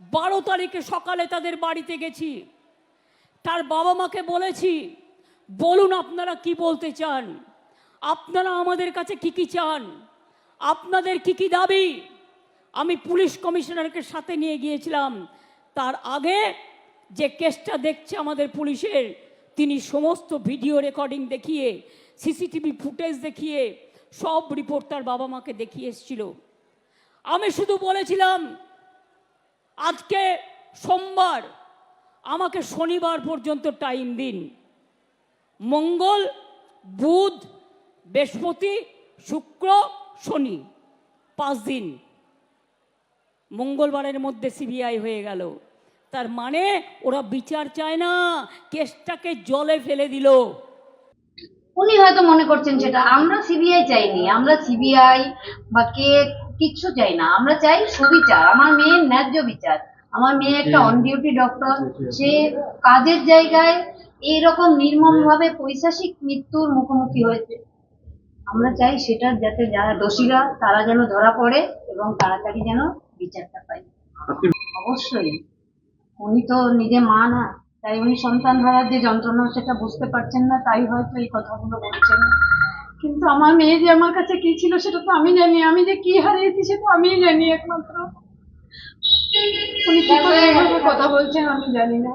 বারো তারিখে সকালে তাদের বাড়িতে গেছি। তার বাবা মাকে বলেছি, বলুন আপনারা কি বলতে চান? আপনারা আমাদের কাছে কি কি চান? আপনাদের কি কি দাবি? আমি পুলিশ কমিশনারকে সাথে নিয়ে গিয়েছিলাম। তার আগে যে কেসটা দেখছে আমাদের পুলিশের, তিনি সমস্ত ভিডিও রেকর্ডিং দেখিয়ে, সিসিটিভি ফুটেজ দেখিয়ে, সব রিপোর্ট তার বাবা মাকে দেখিয়ে এসেছিল। আমি শুধু বলেছিলাম আজকে সোমবার, আমাকে শনিবার পর্যন্ত টাইম দিন। মঙ্গল, বুধ, বৃহস্পতি, শুক্র, শনি, পাঁচ দিন। মঙ্গলবারের মধ্যে সিবিআই হয়ে গেল। তার মানে ওরা বিচার চায় না, কেসটাকে জলে ফেলে দিল। উনি হয়তো মনে করছেন সেটা আমরা সিবিআই চাইনি, আমরা সিবিআই বা কে কিচ্ছু চাই না। আমরা চাই সুবিচার আমার মেয়ের ন্যায্য বিচার। আমার মেয়ে একটা অন ডিউটি ডক্টর সে কাজের জায়গায় এইরকম নির্মম ভাবে পৈশাসিক মৃত্যুর মুখোমুখি হয়েছে। আমরা চাই সেটা যাতে যারা দোষীরা তারা যেন ধরা পড়ে এবং তাড়াতাড়ি যেন বিচারটা পায়। অবশ্যই। উনি তো নিজে মা না তাই উনি সন্তান হারার যে যন্ত্রণা সেটা বুঝতে পারছেন না তাই হয়তো এই কথাগুলো বলছেন কিন্তু আমার মেয়ে যে আমার কাছে কি ছিল সেটা তো আমি জানি। আমি যে কি হারিয়েছি সেটা আমিই জানি একমাত্র। উনি কি করে কথা বলছেন আমি জানি না।